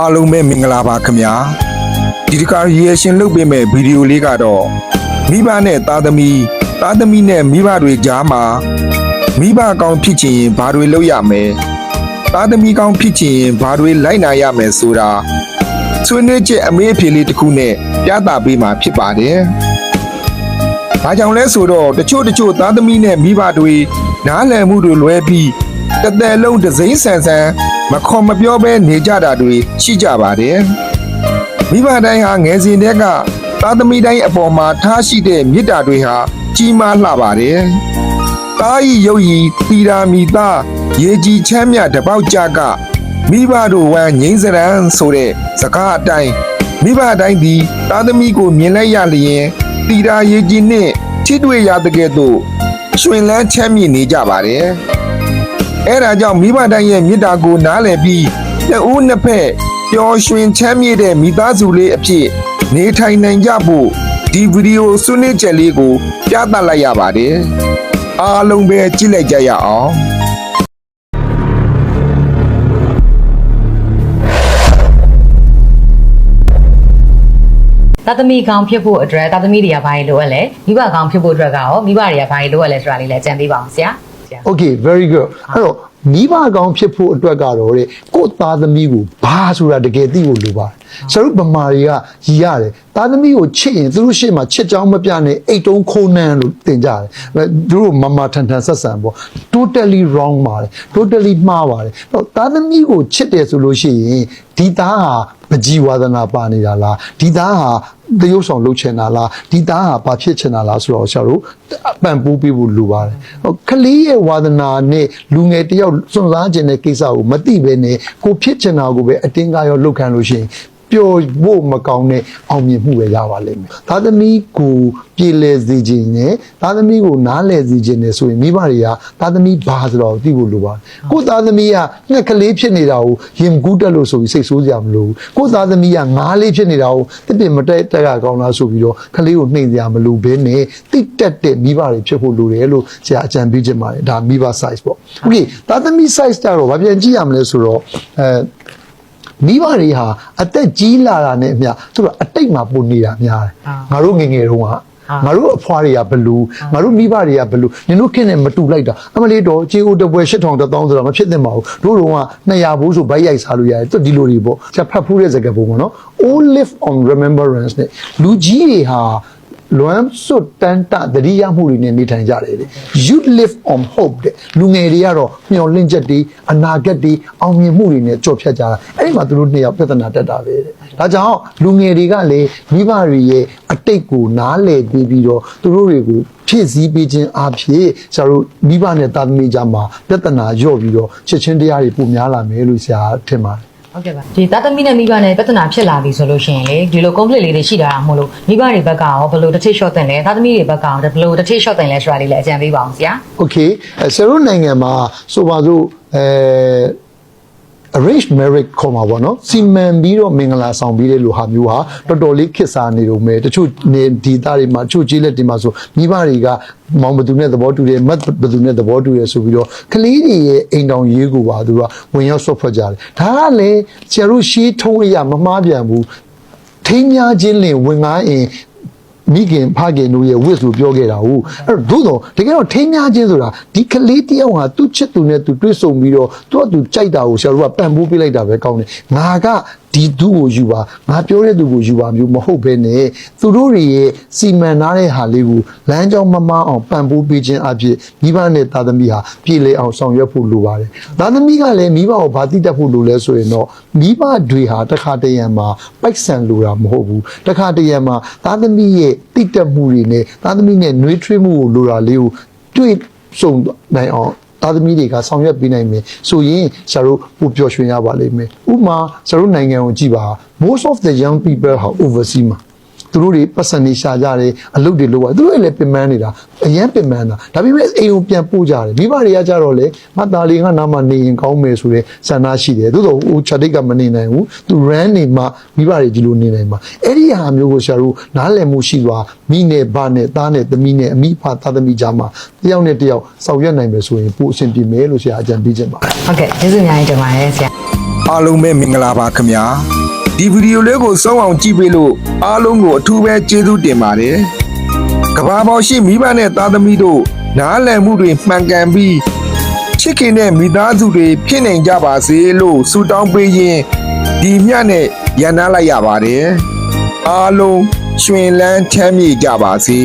အားလုံးပဲမင်္ဂလာပါခင်ဗျာဒီတစ်ခါရီယရှင်လုပ်ပေးမဲ့ဗီဒီယိုလေးကတော့မိဘနဲ့သားသမီးသားသမီးနဲ့မိဘတွေကြားမှာမိဘကောင်းဖြစ်ချင်ရင်ဘာတွေလုပ်ရမလဲသားသမီးကောင်းဖြစ်ချင်ရင်ဘာတွေလိုက်နာရမယ်ဆိုတာဆွေးနွေးချက်အမေးအဖြေလေးတစ်ခုနဲ့ပြသပေးမှာဖြစ်ပါတယ်။ဘာကြောင့်လဲဆိုတော့တချို့တချို့သားသမီးနဲ့မိဘတွေနားလည်မှုတွေလွဲပြီးတစ်သက်လုံးဒစိမ့်ဆန်ဆန် မခေါ်မပြောဘဲနေကြတာတွေရှိကြပါတယ်။မိဘတိုင်းဟာငယ်စဉ်တည်းကသားသမီးတိုင်းအပေါ်မှာထားရှိတဲ့မေတ္တာတွေဟာကြီးမားလှပါတယ်။တာဤရုပ်ဤတီရာမီသားရေကြီးချမ်းမြတပေါက်ကြကမိဘတို့ဝမ်းငိမ့်စရန်ဆိုတဲ့စကားအတိုင်းမိဘတိုင်းသည်သားသမီးကိုမြင်လိုက်ရလျင်တီရာရေကြီးနှင့်ထိတွေ့ရတဲ့ကဲ့သို့ရှင်လန်းချမ်းမြေ့နေကြပါတယ်။ အဲဒါကြောင့်မိဘတိုင်းရဲ့မေတ္တာကိုနားလည်ပြီးနှစ်ဦးနှစ်ဖက်ပျော်ရွှင်ချမ်းမြေ့တဲ့မိသားစုလေးအဖြစ်နေထိုင်နိုင်ကြဖို့ဒီဗီဒီယိုဆွေးနွေးချက်လေးကိုပြသလိုက်ရပါတယ်။အားလုံးပဲကြည့်လိုက်ကြရအောင်။သားသမီးကောင်းဖြစ်ဖို့အတွက်သားသမီးတွေကဘာတွေလိုအပ်လဲမိဘကောင်းဖြစ်ဖို့အတွက်ကရောမိဘတွေကဘာတွေလိုအပ်လဲဆိုတာလေးလည်းကြံပေးပါအောင်ဆရာဆ ရာ Okay very good အဲ့တော့မိဘကောင်းဖြစ်ဖို့အတွက်ကတော့တဲ့ကိုယ့်သားသမီးကိုဘာဆိုတာတကယ်သိဖို့လိုပါတယ်ဆရာတို့ဗမာတွေကရည်ရတယ်သားသမီးကိုချစ်ရင်သူတို့ရှေ့မှာချစ်ကြောင်းမပြနဲ့အိတ်တုံးခိုးနှမ်းလို့သင်ကြတယ်သူတို့မမထန်ထန်ဆက်ဆံပေါ့ totally wrong ပါတယ် totally မှားပါတယ်အဲ့တော့သားသမီးကိုချစ်တယ်ဆိုလို့ရှိရင်ဒီသားဟာပကြီးဝါဒနာပါနေတာလားဒီသားဟာ တရုပ်ဆောင်လုပ်ချင်တာလားဒီသားဟာဘာဖြစ်ချင်တာလားဆိုတော့ဆရာတို့အပံပိုးပေးဖို့လိုပါတယ်ဟိုကလေးရဲ့ဝါဒနာနဲ့လူငယ်တယောက်စွန့်စားခြင်းတဲ့ကိစ္စကိုမသိဘဲနဲ့ကိုဖြစ်ချင်တာကိုပဲအတင်းကားရောလုပ်ခံလို့ရှိရင်ပျော် ဖို့မကောင်းတဲ့အောင်မြင်မှုပဲရပါလိမ့်မယ်။သားသမီးကိုပြည်လဲစေခြင်းနဲ့သားသမီးကိုနားလဲစေခြင်းနဲ့ဆိုရင်မိဘတွေကသားသမီးဘာဆိုတော့သိဖို့လိုပါတယ်။ကိုယ့်သားသမီးကငှက်ကလေးဖြစ်နေတာကိုရင်ကူးတက်လို့ဆိုပြီးစိတ်ဆိုးကြမလို့ကိုယ့်သားသမီးကငားလေးဖြစ်နေတာကိုတစ်ပင်မတက်တက်ကကောင်းလားဆိုပြီးတော့ကလေးကိုနှိမ်စရာမလိုဘဲနဲ့တိတက်တဲ့မိဘတွေဖြစ်ဖို့လိုတယ်လို့ဆရာအကြံပေးချင်ပါတယ်ဒါမိဘ size ပေါ့။ Okay သားသမီး size ကြတော့ဗာပြန်ကြည့်ရမလဲဆိုတော့အဲ မိဘတွေဟာအသက်ကြီးလာတာနဲ့အမျှသူတို့အတိတ်မှာပုံနေတာများတယ်အာငါတို့ငယ်ငယ်တုန်းကအာငါတို့အဖွားတွေကဘလူငါတို့မိဘတွေကဘလူနင်တို့ခင်းနဲ့မတူလိုက်တာအမလေးတော့ခြေအိုတပွဲ8000 1000ဆိုတာမဖြစ်သင့်ပါဘူးတို့တော့က200ဘိုးဆိုဗိုက်ရိုက်စားလို့ရတယ်သူဒီလိုတွေပေါ့ချက်ဖတ်ဖူးတဲ့စကားပုံပေါ့နော် all live on remembrance နဲ့လူကြီးတွေဟာ လွမ်းစွတ်တန်းတသတိရမှုတွေနဲ့နေထိုင်ကြတယ်လေ you live on hope တဲ့လူငယ်တွေကတော့မျှော်လင့်ချက်တွေအနာဂတ်တွေအောင်မြင်မှုတွေနဲ့ကြော်ဖြတ်ကြတာအဲ့ဒီမှာသူတို့နှစ်ယောက်ပြဿနာတက်တာပဲတဲ့ဒါကြောင့်လူငယ်တွေကလည်းမိဘတွေရဲ့အတိတ်ကိုနားလည်ပြီးပြီးတော့သူတို့တွေကိုဖြည့်ဆည်းပေးခြင်းအဖြစ်ဆရာတို့မိဘနဲ့တာသမီကြားမှာပြဿနာညော့ပြီးတော့ချစ်ချင်းတရားတွေပုံများလာမယ်လို့ဆရာထင်ပါတယ် ဟုတ်ကဲ့ပါဒီသားသမီးနဲ့မိဘနဲ့ပြဿနာဖြစ်လာပြီဆိုလို့ရှိရင်လေဒီလို conflict လေးတွေရှိတာမို့လို့မိဘတွေဘက်ကရောဘယ်လိုတစ်ထိ short တင်လဲသားသမီးတွေဘက်ကရောဘယ်လိုတစ်ထိ short တင်လဲဆိုတာလေးလည်းအကြံပေးပါအောင်ဆရာ Okay အဲဆရာတို့နိုင်ငံမှာဆိုပါစို့အဲ arranged marriage ခေါ်မှာပေါ့နော်စီမံပြီးတော့မင်္ဂလာဆောင်ပြီးတဲ့လူဟာမျိုးဟာတော်တော်လေးခစ်စားနေတော့မယ်တချို့နေဒီသားတွေမှာတချို့ကြီးလက်တွေမှာဆိုမိဘတွေကမောင်ဘသူနဲ့သဘောတူတယ်မတ်ဘသူနဲ့သဘောတူတယ်ဆိုပြီးတော့ကလေးတွေရဲ့အိမ်တောင်ရေးကိုပါသူကဝင်ရောက်ဆွတ်ဖွက်ကြတယ်ဒါကလည်းဆရာတို့ရှေးထုံးအရာမမှားပြန်ဘူးထိမ်းများခြင်းလင်ဝင်ကားရင် မိခင်ဖခင်တို့ရဲ့ဝစ်ဆိုပြောခဲ့တာဟုတ်အဲ့တော့သို့တော့တကယ်တော့ထိမ်းများခြင်းဆိုတာဒီကလေးတယောက်ဟာသူ့ချစ်သူနဲ့သူတွေ့ဆုံပြီးတော့သူကသူကြိုက်တာကိုဆရာတို့ကပံ့ပိုးပေးလိုက်တာပဲကောင်းတယ်ငါက ဒီသူ့ကိုယူပါငါပြောတဲ့သူကိုယူပါမျိုးမဟုတ်ဘဲနဲ့သူတို့တွေရဲ့စီမံထားတဲ့ဟာလေးကိုလမ်းကြောင်းမမအောင်ပံ့ပိုးပေးခြင်းအဖြစ်မိဘနဲ့သားသမီးဟာပြည်လေအောင်ဆောင်ရွက်ဖို့လိုပါတယ်သားသမီးကလည်းမိဘကိုဗာတိတတ်ဖို့လိုလဲဆိုရင်တော့မိဘတွေဟာတစ်ခါတရံမှာပိုက်ဆံလိုတာမဟုတ်ဘူးတစ်ခါတရံမှာသားသမီးရဲ့တိတက်မှုတွေနဲ့သားသမီးနဲ့နှွေးထွေးမှုကိုလိုတာလေးကိုတွေ့ဆုံနိုင်အောင် သားသမီးတွေကဆောင်ရွက်ပေးနိုင်မယ်ဆိုရင်ဆရာတို့ပိုပျော်ရွှင်ရပါလိမ့်မယ်ဥပမာဆရာတို့နိုင်ငံကိုကြည့်ပါ most of the young people ဟာ overseas မှာ သူတို့တွေပတ်စံနေရှာကြတယ်အလုပ်တွေလုပ်ရသူတို့လည်းပင်ပန်းနေတာအရန်ပင်ပန်းတာဒါပေမဲ့အိမ်ကိုပြန်ပို့ကြတယ်မိဘတွေကကြတော့လေမသားလေးကနားမှာနေရင်ကောင်းမယ်ဆိုတဲ့ဆန္ဒရှိတယ်သို့တော့ဟို chatik ကမနေနိုင်ဘူးသူ run နေမှမိဘတွေဒီလိုနေနိုင်မှာအဲ့ဒီဟာမျိုးကိုဆရာတို့နားလည်မှုရှိစွာမိနဲ့ဘနဲ့သားနဲ့သမီးနဲ့အမိဖသားသမီးကြားမှာတယောက်နဲ့တယောက်ဆောင်ရွက်နိုင်မယ်ဆိုရင်ပိုအဆင်ပြေမယ်လို့ဆရာအကြံပေးချင်ပါတယ်ဟုတ်ကဲ့ကျေးဇူးအများကြီးတင်ပါတယ်ဆရာအားလုံးပဲမင်္ဂလာပါခင်ဗျာ ဒီဗီဒီယိုလေးကိုစောင်းအောင်ကြည့်ပေးလို့အားလုံးကိုအထူးပဲကျေးဇူးတင်ပါတယ်ကဘာပေါ်ရှိမိဘနဲ့သားသမီးတို့နားလည်မှုတွေမှန်ကန်ပြီးချစ်ခင်တဲ့မိသားစုတွေဖြစ်နိုင်ကြပါစေလို့ဆုတောင်းပေးရင်းဒီမြတ်နဲ့ရန်နာလိုက်ရပါတယ်အားလုံးရွှင်လန်းချမ်းမြေ့ကြပါစေ